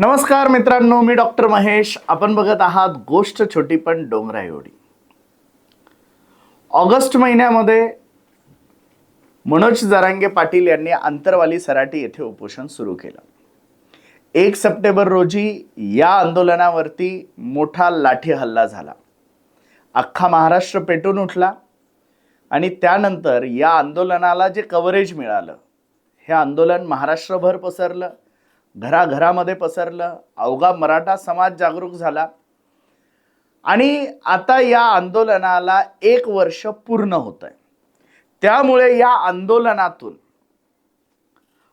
नमस्कार मित्रांनो मी डॉक्टर महेश. आपण बघत आहात गोष्ट छोटी पण डोंगरा एवढी ऑगस्ट महिन्यामध्ये मनोज जरांगे पाटील यांनी आंतरवाली सराटी येथे उपोषण सुरू केलं. एक सप्टेंबर रोजी या आंदोलनावरती मोठा लाठी हल्ला झाला. अख्खा महाराष्ट्र पेटून उठला आणि त्यानंतर या आंदोलनाला जे कव्हरेज मिळालं हे आंदोलन महाराष्ट्रभर पसरलं. घराघरामध्ये पसरलं अवघा मराठा समाज जागरूक झाला. आणि आता या आंदोलनाला एक वर्ष पूर्ण होत आहे त्यामुळे या आंदोलनातून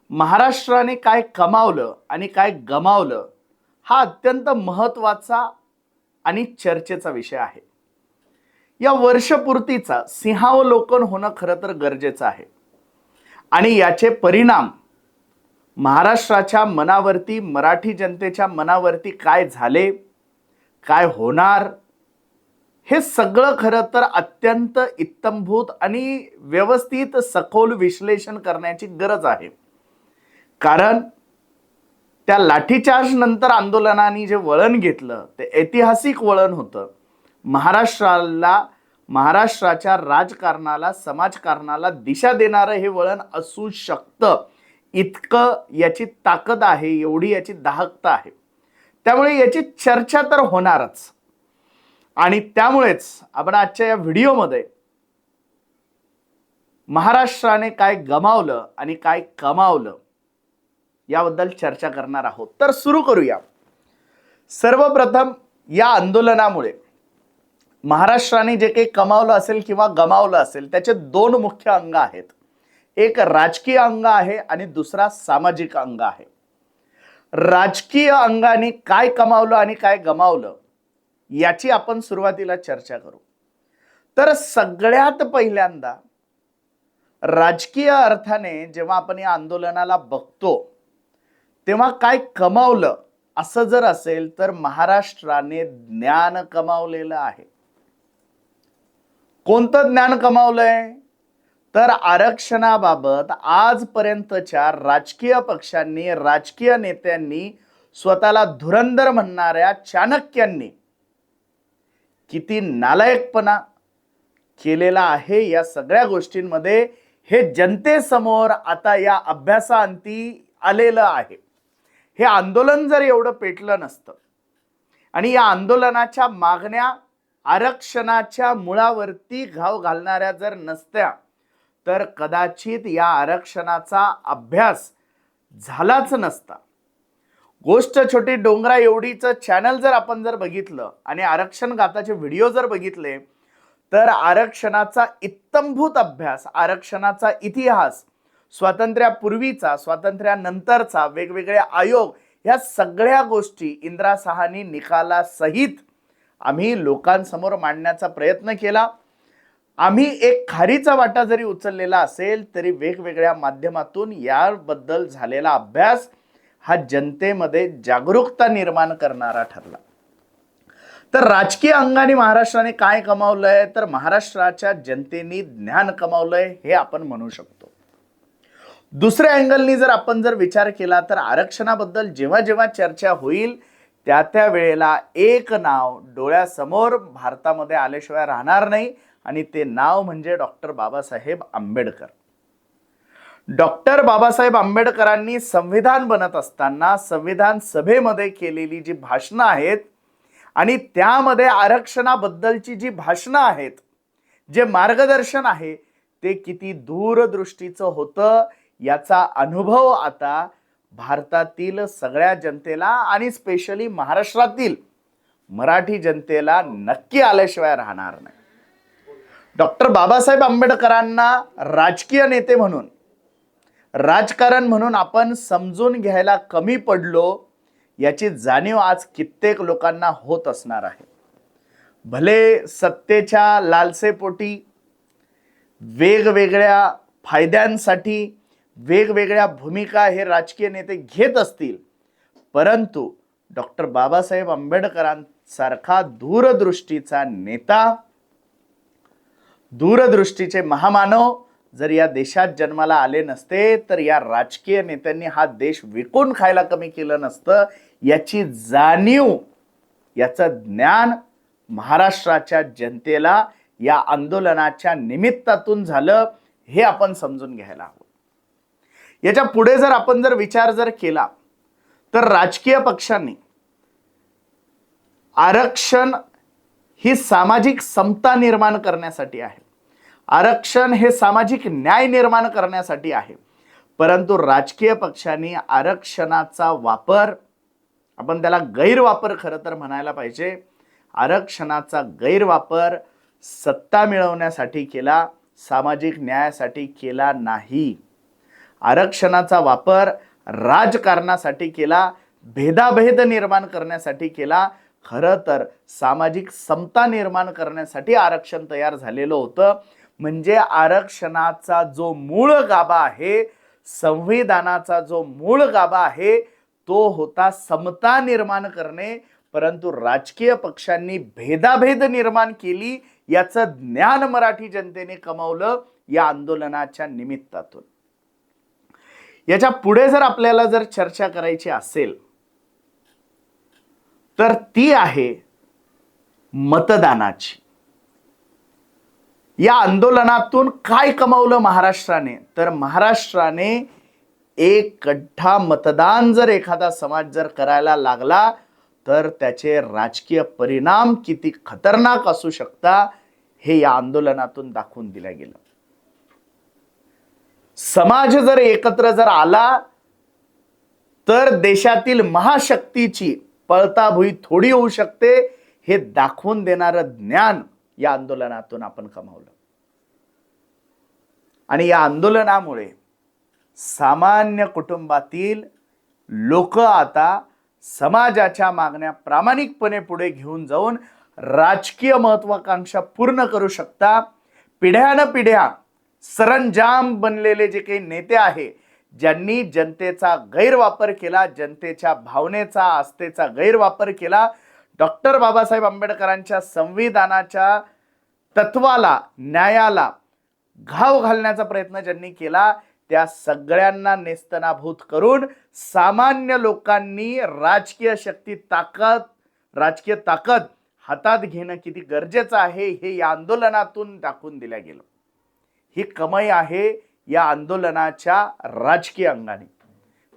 महाराष्ट्राने काय कमावलं आणि काय गमावलं हा अत्यंत महत्त्वाचा आणि चर्चेचा विषय आहे. या वर्षपूर्तीचा सिंहावलोकन होणं खरं तर गरजेचं आहे. आणि याचे परिणाम महाराष्ट्राच्या मनावरती मराठी जनतेच्या मनावरती काय झाले काय होणार हे सगळं खरं तर अत्यंत इत्तमभूत आणि व्यवस्थित सखोल विश्लेषण करण्याची गरज आहे. कारण त्या लाठीचार्ज नंतर आंदोलनाने जे वळण घेतलं ते ऐतिहासिक वळण होतं. महाराष्ट्राला महाराष्ट्राच्या राजकारणाला समाजकारणाला दिशा देणारं हे वळण असू शकतं. इतकं याची ताकद आहे एवढी याची दाहकता आहे. त्यामुळे याची चर्चा तर होणारच. आणि त्यामुळेच आपण आजच्या या व्हिडिओमध्ये महाराष्ट्राने काय गमावलं आणि काय कमावलं याबद्दल चर्चा करणार आहोत. तर सुरू करूया. सर्वप्रथम या आंदोलनामुळे महाराष्ट्राने जे काही कमावलं असेल किंवा गमावलं असेल त्याचे दोन मुख्य अंग आहेत. एक राजकीय अंग आहे आणि दुसरा सामाजिक अंग आहे. राजकीय अंगाने काय कमावलं आणि काय गमावलं याची आपण सुरुवातीला चर्चा करू. तर सगळ्यात पहिल्यांदा राजकीय अर्थाने जेव्हा आपण या आंदोलनाला बघतो तेव्हा काय कमावलं असं जर असेल तर महाराष्ट्राने ज्ञान कमावलेलं आहे. कोणतं ज्ञान कमावलंय? तर आरक्षणाबाबत आजपर्यंतच्या राजकीय पक्षांनी राजकीय नेत्यांनी स्वतःला धुरंधर म्हणणाऱ्या चाणक्यांनी किती नालायकपणा केलेला आहे या सगळ्या गोष्टींमध्ये हे जनतेसमोर आता या अभ्यासाअंती आलेलं आहे. हे आंदोलन जर एवढं पेटलं नसतं आणि या आंदोलनाच्या मागण्या आरक्षणाच्या मुळावरती घाव घालणाऱ्या जर नसत्या तर कदाचित या आरक्षणाचा अभ्यास झालाच नसता. गोष्ट छोटी डोंगरा एवढीचं चॅनल जर आपण जर बघितलं आणि आरक्षण गाताचे व्हिडिओ जर बघितले तर आरक्षणाचा इत्तंभूत अभ्यास आरक्षणाचा इतिहास स्वातंत्र्यापूर्वीचा स्वातंत्र्यानंतरचा वेगवेगळे आयोग ह्या सगळ्या गोष्टी इंदिरा सहानी निकालासहित आम्ही लोकांसमोर मांडण्याचा प्रयत्न केला. आम्ही एक खारीचा वाटा जरी उचललेला असेल तरी वेगवेगळ्या माध्यमातून याबद्दल झालेला अभ्यास हा जनतेमध्ये जागरूकता निर्माण करणारा ठरला. तर राजकीय अंगाने महाराष्ट्राने काय कमावलंय? तर महाराष्ट्राच्या जनतेने ज्ञान कमावलंय हे आपण म्हणू शकतो. दुसऱ्या अँगलनी जर आपण जर विचार केला तर आरक्षणाबद्दल जेव्हा जेव्हा चर्चा होईल त्या त्या वेळेला एक नाव डोळ्यासमोर भारतामध्ये आल्याशिवाय राहणार नाही. आणि ते नाव म्हणजे डॉक्टर बाबासाहेब आंबेडकर. डॉक्टर बाबासाहेब आंबेडकरांनी संविधान बनत असताना संविधान सभेमध्ये केलेली जी भाषणं आहेत आणि त्यामध्ये आरक्षणाबद्दलची जी भाषणं आहेत जे मार्गदर्शन आहे ते किती दूरदृष्टीचं होतं याचा अनुभव आता भारतातील सगळ्या जनतेला आणि स्पेशली महाराष्ट्रातील मराठी जनतेला नक्की आल्याशिवाय राहणार नाही. डॉक्टर बाबासाहेब आंबेडकरांना राजकीय नेते म्हणून राजकारण म्हणून आपण समजून घ्यायला कमी पडलो याची जाणीव आज कित्येक लोकांना होत असणार आहे. भले सत्तेच्या लालसेपोटी वेगवेगळ्या फायद्यांसाठी वेगवेगळ्या भूमिका हे राजकीय नेते घेत असतील परंतु डॉक्टर बाबासाहेब आंबेडकरांसारखा दूरदृष्टीचा नेता दूरदृष्टीचे महामानव जर या देशात जन्माला आले नसते तर या राजकीय नेत्यांनी हा देश विकून खायला कमी केलं नसतं. याची जाणीव याचं ज्ञान महाराष्ट्राच्या जनतेला या आंदोलनाच्या निमित्तातून झालं हे आपण समजून घ्यायला हवं. याच्यापुढे जर आपण जर विचार जर केला तर राजकीय पक्षांनी आरक्षण ही सामाजिक समता निर्माण करण्यासाठी आहे. आरक्षण हे सामाजिक न्याय निर्माण करण्यासाठी आहे. परंतु राजकीय पक्षांनी आरक्षणाचा वापर आपण त्याला गैरवापर खरं तर म्हणायला पाहिजे आरक्षणाचा गैरवापर सत्ता मिळवण्यासाठी केला सामाजिक न्यायासाठी केला नाही. आरक्षणाचा वापर राजकारणासाठी केला भेदाभेद निर्माण करण्यासाठी केला खरं तर सामाजिक समता निर्माण करण्यासाठी आरक्षण तयार झालेलं होतं. म्हणजे आरक्षणाचा जो मूळ गाभा आहे संविधानाचा जो मूळ गाभा आहे तो होता समता निर्माण करणे. परंतु राजकीय पक्षांनी भेदाभेद निर्माण केली याचं ज्ञान मराठी जनतेने कमावलं या आंदोलनाच्या निमित्तातून. याच्यापुढे जर आपल्याला जर चर्चा करायची असेल तर ती आहे मतदानाची. या आंदोलनातून काय कमावलं महाराष्ट्राने? तर महाराष्ट्राने एक गड्ढा मतदान जर एखादा समाज जर करायला लागला तर त्याचे राजकीय परिणाम किती खतरनाक असू शकता हे या आंदोलनातून दाखवून दिलं गेलं. समाज जर एकत्र जर आला तर देशातील महाशक्तीची पळताभुई थोडी होऊ शकते हे दाखवून देणारं ज्ञान या आंदोलनातून आपण कमावलं. आणि या आंदोलनामुळे सामान्य कुटुंबातील लोक आता समाजाच्या मागण्या प्रामाणिकपणे पुढे घेऊन जाऊन राजकीय महत्वाकांक्षा पूर्ण करू शकता. पिढ्यानपिढ्या पिढ्या सरंजाम बनलेले जे काही नेते आहे ज्यांनी जनतेचा गैरवापर केला जनतेच्या भावनेचा आस्थेचा गैरवापर केला डॉक्टर बाबासाहेब आंबेडकरांच्या संविधानाच्या तत्वाला न्यायाला घाव घालण्याचा प्रयत्न ज्यांनी केला त्या सगळ्यांना नेस्तनाभूत करून सामान्य लोकांनी राजकीय शक्ती ताकद राजकीय ताकद हातात घेणं किती गरजेचं आहे हे या आंदोलनातून दाखवून दिल्या गेलं. ही कमाई आहे या आंदोलनाच्या राजकीय अंगाने.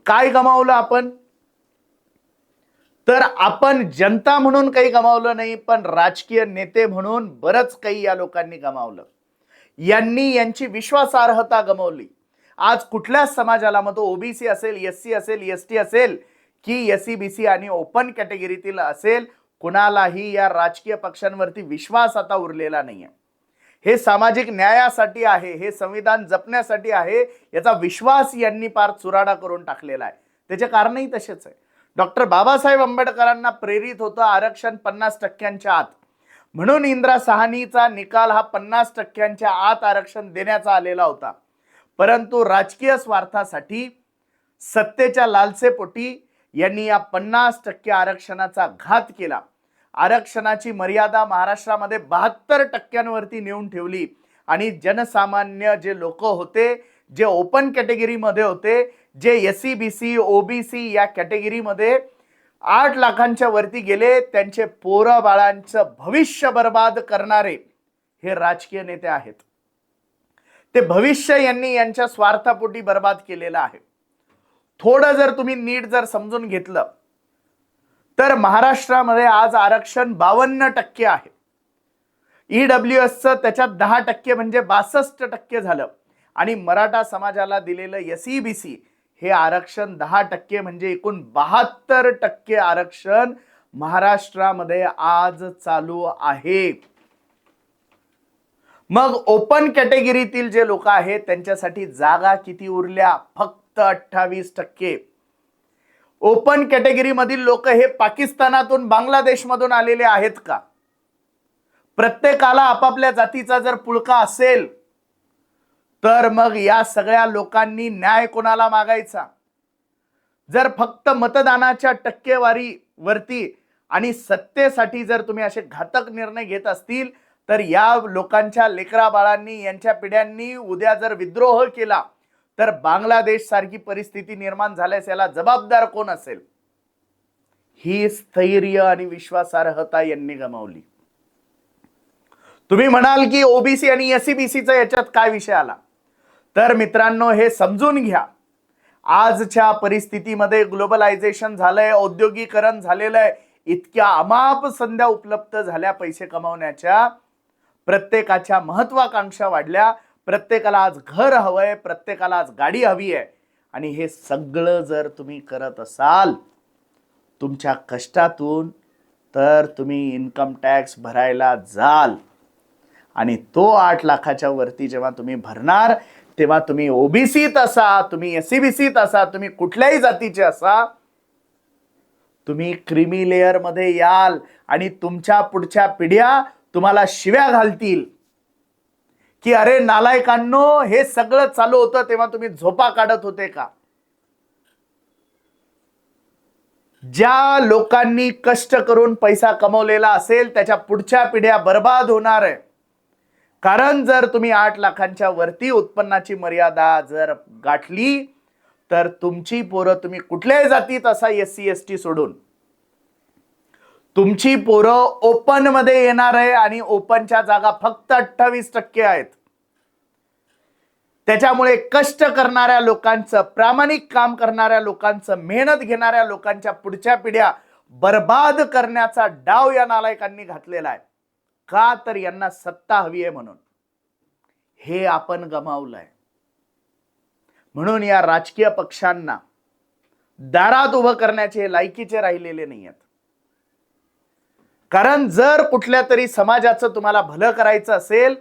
काय गमावलं आपण? तर आपण जनता म्हणून काही गमावलं नाही पण राजकीय नेते म्हणून बरंच काही या लोकांनी गमावलं. यांनी यांची विश्वासार्हता गमावली. आज कुठल्याच समाजाला मग तो ओबीसी असेल एस सी असेल एस टी असेल की एस सी बी सी आणि ओपन कॅटेगरीतील असेल कुणालाही या राजकीय पक्षांवरती विश्वास आता उरलेला नाहीये. हे सामाजिक न्यायासाठी आहे हे संविधान जपण्यासाठी आहे याचा विश्वास यांनी पार चुराडा करून टाकलेला आहे. त्याचे कारणही तसेच आहे. डॉक्टर बाबासाहेब आंबेडकरांना प्रेरित होतं आरक्षण पन्नास टक्क्यांच्या आत. म्हणून इंदिरा सहानीचा निकाल हा पन्नास टक्क्यांच्या आत आरक्षण देण्याचा आलेला होता. परंतु राजकीय स्वार्थासाठी सत्तेच्या लालसेपोटी यांनी या पन्नास टक्के आरक्षणाचा घात केला. आरक्षणाची मर्यादा महाराष्ट्रामध्ये बहात्तर टक्क्यांवरती नेऊन ठेवली. आणि जनसामान्य जे लोक होते जे ओपन कॅटेगरीमध्ये होते जे S C B C OBC या कॅटेगरीमध्ये आठ लाखांच्या वरती गेले त्यांचे पोरं बाळांचं भविष्य बर्बाद करणारे हे राजकीय नेते आहेत. ते भविष्य यांनी यांच्या स्वार्थापोटी बर्बाद केलेलं आहे. थोडं जर तुम्ही नीट जर समजून घेतलं तर महाराष्ट्रामध्ये आज आरक्षण बावन्न टक्के आहे. ईडब्ल्यू एसचं त्याच्यात दहा टक्के म्हणजे बासष्ट टक्के झालं. आणि मराठा समाजाला दिलेलं एस ई बी सी हे आरक्षण दहा टक्के म्हणजे एकूण बहात्तर टक्के आरक्षण महाराष्ट्रामध्ये आज चालू आहे. मग ओपन कॅटेगरीतील जे लोक आहेत त्यांच्यासाठी जागा किती उरल्या? फक्त अठ्ठावीस टक्के. ओपन कॅटेगरीमधील लोक हे पाकिस्तानातून बांगलादेशमधून आलेले आहेत का? प्रत्येकाला आपापल्या जातीचा जर पुळका असेल तर मग या सगळ्या लोकांनी न्याय कोणाला मागायचा? जर फक्त मतदानाच्या टक्केवारी वरती आणि सत्तेसाठी जर तुम्ही असे घातक निर्णय घेत असतील तर या लोकांच्या लेकरा बाळांनी यांच्या पिढ्यांनी उद्या जर विद्रोह केला तर बांगलादेश सारखी परिस्थिती निर्माण झाल्यास याला जबाबदार कोण असेल? ही स्थैर्य आणि विश्वासार्हता यांनी गमावली. तुम्ही म्हणाल की ओबीसी आणि एससीबीसीचा याच्यात काय विषय आला? तर मित्रांनो हे समजून घ्या. आजच्या परिस्थितीमध्ये ग्लोबलायझेशन झालंय औद्योगिकरण झालेलं आहे. इतक्या अमाप संध्या उपलब्ध झाल्या पैसे कमावण्याच्या. प्रत्येकाच्या महत्वाकांक्षा वाढल्या. प्रत्येकाला आज घर हवंय प्रत्येकाला आज गाडी हवी आहे. आणि हे सगळं जर तुम्ही करत असाल तुमच्या कष्टातून तर तुम्ही इन्कम टॅक्स भरायला जाल. आणि तो आठ लाखाच्या वरती जेव्हा तुम्ही भरणार तेव्हा तुम्ही ओबीसीत असा तुम्ही एस सीत असा तुम्ही कुठल्याही जातीचे असा तुम्ही क्रिमी लेअरमध्ये याल आणि तुमच्या पुढच्या पिढ्या तुम्हाला शिव्या घालतील. की अरे नालायकांनो हे सगळं चालू होतं तेव्हा तुम्ही झोपा काढत होते का? ज्या लोकांनी कष्ट करून पैसा कमवलेला असेल त्याच्या पुढच्या पिढ्या बर्बाद होणार आहे. कारण जर तुम्ही आठ लाखांच्या वरती उत्पन्नाची मर्यादा जर गाठली तर तुमची पोरं तुम्ही कुठल्याही जातीत असा एस सी एस टी सोडून तुमची पोरं ओपनमध्ये येणार आहे आणि ओपनच्या जागा फक्त अठ्ठावीस टक्के आहेत. त्याच्यामुळे कष्ट करणाऱ्या लोकांचं प्रामाणिक काम करणाऱ्या लोकांचं मेहनत घेणाऱ्या लोकांच्या पुढच्या पिढ्या बर्बाद करण्याचा डाव या नालायकांनी घातलेला आहे. का तर यांना सत्ता हवी आहे म्हणून. हे आपण गमावलंय. म्हणून या राजकीय पक्षांना दारात उभं करण्याचे लायकीचे राहिलेले नाही आहेत कारण जर कुठल्या तरी समाजाचं तुम्हाला भलं करायचं असेल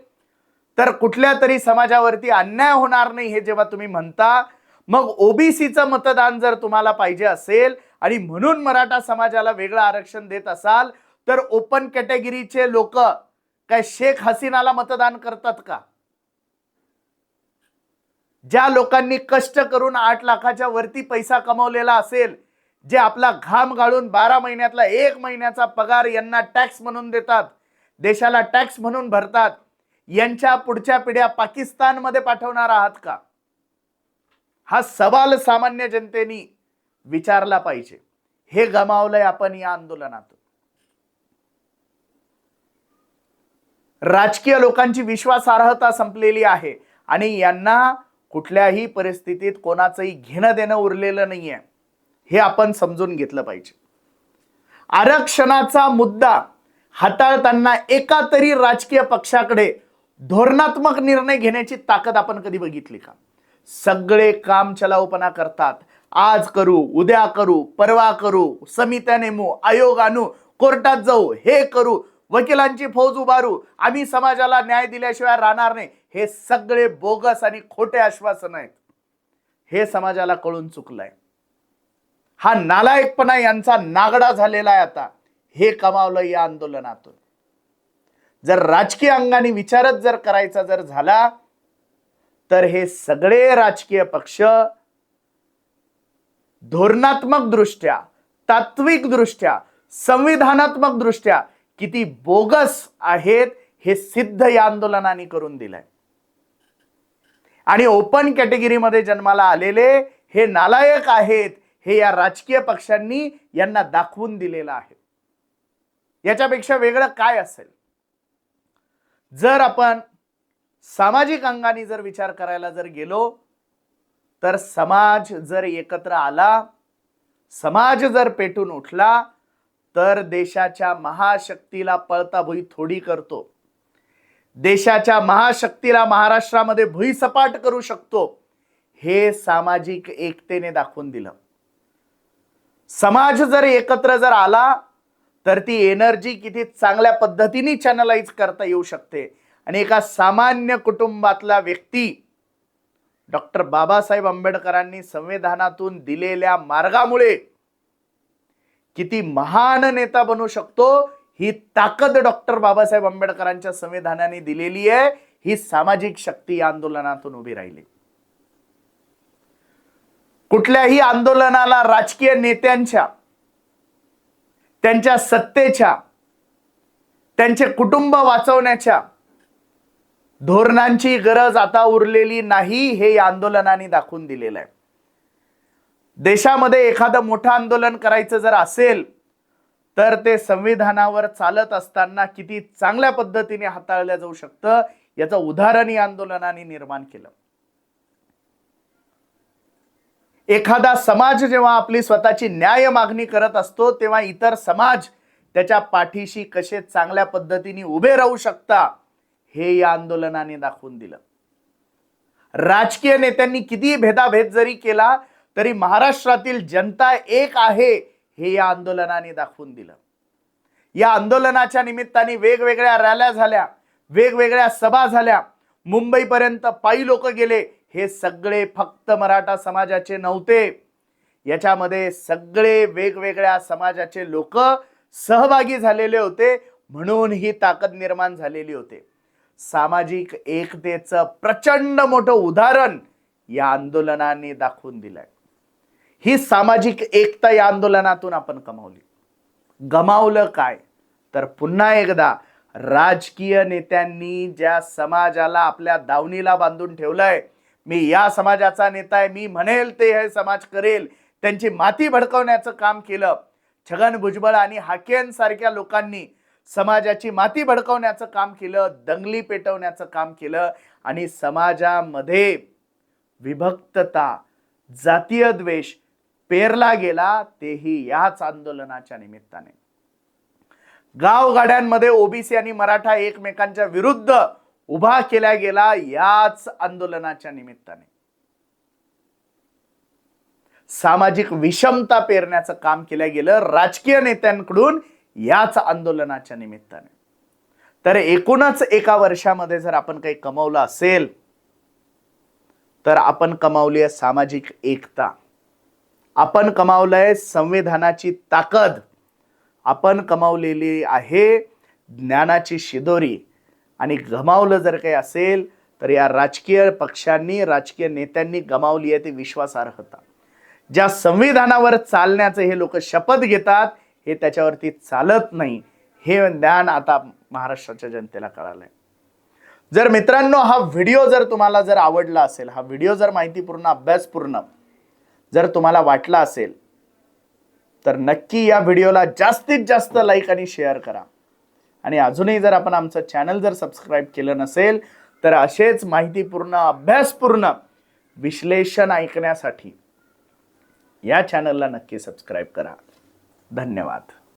तर कुठल्या तरी समाजावरती अन्याय होणार नाही हे जेव्हा तुम्ही म्हणता मग ओबीसीचं मतदान जर तुम्हाला पाहिजे असेल आणि म्हणून मराठा समाजाला वेगळं आरक्षण देत असाल तर ओपन कॅटेगरीचे लोक काय शेख हसीनाला मतदान करतात का? ज्या लोकांनी कष्ट करून आठ लाखाच्या वरती पैसा कमवलेला असेल जे आपला घाम गाळून बारा महिन्यातला एक महिन्याचा पगार यांना टॅक्स म्हणून देतात देशाला टॅक्स म्हणून भरतात यांच्या पुढच्या पिढ्या पाकिस्तानमध्ये पाठवणार आहात का? हा सवाल सामान्य जनतेनी विचारला पाहिजे. हे गमावलंय आपण या आंदोलनातून. राजकीय लोकांची विश्वासार्हता संपलेली आहे आणि यांना कुठल्याही परिस्थितीत कोणाचंही घेणं देणं उरलेलं नाहीये. हे आपण समजून घेतलं पाहिजे. आरक्षणाचा मुद्दा हाताळताना एका तरी राजकीय पक्षाकडे धोरणात्मक निर्णय घेण्याची ताकद आपण कधी बघितली का? सगळे काम चलावपणा करतात. आज करू उद्या करू परवा करू समित्या नेमू आयोग आणू कोर्टात जाऊ हे करू वकिलांची फौज उभारू आम्ही समाजाला न्याय दिल्याशिवाय राहणार नाही हे सगळे बोगस आणि खोटे आश्वासन आहेत. हे समाजाला कळून चुकलंय. हा नालायकपणा यांचा नागडा झालेला आहे आता. हे कमावलं या आंदोलनातून. जर राजकीय अंगाने विचारच जर करायचा जर झाला तर हे सगळे राजकीय पक्ष धोरणात्मक दृष्ट्या तात्विक दृष्ट्या संविधानात्मक दृष्ट्या किती बोगस आहेत हे सिद्ध या आंदोलनाने करून दिलंय. आणि ओपन कॅटेगरीमध्ये जन्माला आलेले हे नालायक आहेत हे या राजकीय पक्षांनी यांना दाखवून दिलेलं आहे. याच्यापेक्षा वेगळं काय असेल? जर आपण सामाजिक अंगाने जर विचार करायला जर गेलो तर समाज जर एकत्र आला समाज जर पेटून उठला तर देशाच्या महाशक्तीला पळता भुई थोडी करतो. देशाच्या महाशक्तीला महाराष्ट्रामध्ये भुईसपाट करू शकतो. हे सामाजिक एकतेने दाखवून दिलं. समाज जर एकत्र जर आला तर ती एनर्जी किती चांगल्या पद्धतीने चॅनलाइज करता येऊ शकते. आणि एका सामान्य कुटुंबातला व्यक्ती डॉक्टर बाबासाहेब आंबेडकरांनी संविधानातून दिलेल्या मार्गामुळे किती महान नेता बनू शकतो ही ताकद डॉक्टर बाबासाहेब आंबेडकरांच्या संविधानाने दिलेली आहे ही सामाजिक शक्ती या आंदोलनातून उभी राहिली. कुठल्याही आंदोलनाला राजकीय नेत्यांच्या त्यांच्या सत्तेच्या त्यांचे कुटुंब वाचवण्याच्या धोरणांची गरज आता उरलेली नाही हे या आंदोलनाने दाखवून दिलेलं आहे. देशामध्ये एखादं मोठं आंदोलन करायचं जर असेल तर ते संविधानावर चालत असताना किती चांगल्या पद्धतीने हाताळलं जाऊ शकतं याचं उदाहरण या आंदोलनाने निर्माण केलं. एखादा समाज जेव्हा आपली स्वतःची न्याय मागणी करत असतो तेव्हा इतर समाज त्याच्या पाठीशी कसे चांगल्या पद्धतीने उभे राहू शकता हे या आंदोलनाने दाखवून दिलं. राजकीय नेत्यांनी किती भेदाभेद जरी केला तरी महाराष्ट्रातील जनता एक आहे हे या आंदोलनाने दाखवून दिलं. या आंदोलनाच्या निमित्ताने वेगवेगळ्या रॅल्या झाल्या वेगवेगळ्या सभा झाल्या मुंबईपर्यंत पायी लोक गेले हे सगळे फक्त मराठा समाजाचे नव्हते. याच्यामध्ये सगळे वेगवेगळ्या समाजाचे लोक सहभागी झालेले होते म्हणून ही ताकद निर्माण झालेली होते. सामाजिक एकतेचं प्रचंड मोठं उदाहरण या आंदोलनाने दाखवून दिलंय. ही सामाजिक एकता या आंदोलनातून आपण कमावली. गमावलं काय? तर पुन्हा एकदा राजकीय नेत्यांनी ज्या समाजाला आपल्या दावणीला बांधून ठेवलंय मी या समाजाचा नेता आहे मी म्हणेल ते हे समाज करेल. त्यांची माती भडकवण्याचं काम केलं. छगन भुजबळ आणि हाकेन सारख्या लोकांनी समाजाची माती भडकवण्याचं काम केलं दंगली पेटवण्याचं काम केलं आणि समाजामध्ये विभक्तता जातीय द्वेष पेरला गेला तेही याच आंदोलनाच्या निमित्ताने. गावगाड्यांमध्ये ओबीसी आणि मराठा एकमेकांच्या विरुद्ध उभा केला गेला याच आंदोलनाच्या निमित्ताने. सामाजिक विषमता पेरण्याचं काम केलं गेलं राजकीय नेत्यांकडून याच आंदोलनाच्या निमित्ताने. तर एकूणच एका वर्षामध्ये जर आपण काही कमवलं असेल तर आपण कमावली आहे सामाजिक एकता. आपण कमावलंय संविधानाची ताकद. आपण कमावलेली आहे ज्ञानाची शिदोरी. आणि गमावलं जर काही असेल तर या राजकीय पक्षांनी राजकीय नेत्यांनी गमावली आहे ती विश्वासार्हता. ज्या संविधानावर चालण्याचे हे लोक शपथ घेतात हे त्याच्यावरती चालत नाही. हे ज्ञान आता महाराष्ट्राच्या जनतेला कळालंय. जर मित्रांनो हा व्हिडिओ जर तुम्हाला जर आवडला असेल हा व्हिडिओ जर माहितीपूर्ण अभ्यासपूर्ण जर तुम्हाला वाटला असेल तर नक्की या व्हिडिओला जास्तीत जास्त लाईक आणि शेअर करा. आणि अजूनही जर आपण आमचं चॅनल जर सबस्क्राईब केलं नसेल तर असेच माहितीपूर्ण अभ्यासपूर्ण विश्लेषण ऐकण्यासाठी या चॅनलला नक्की सबस्क्राईब करा. धन्यवाद.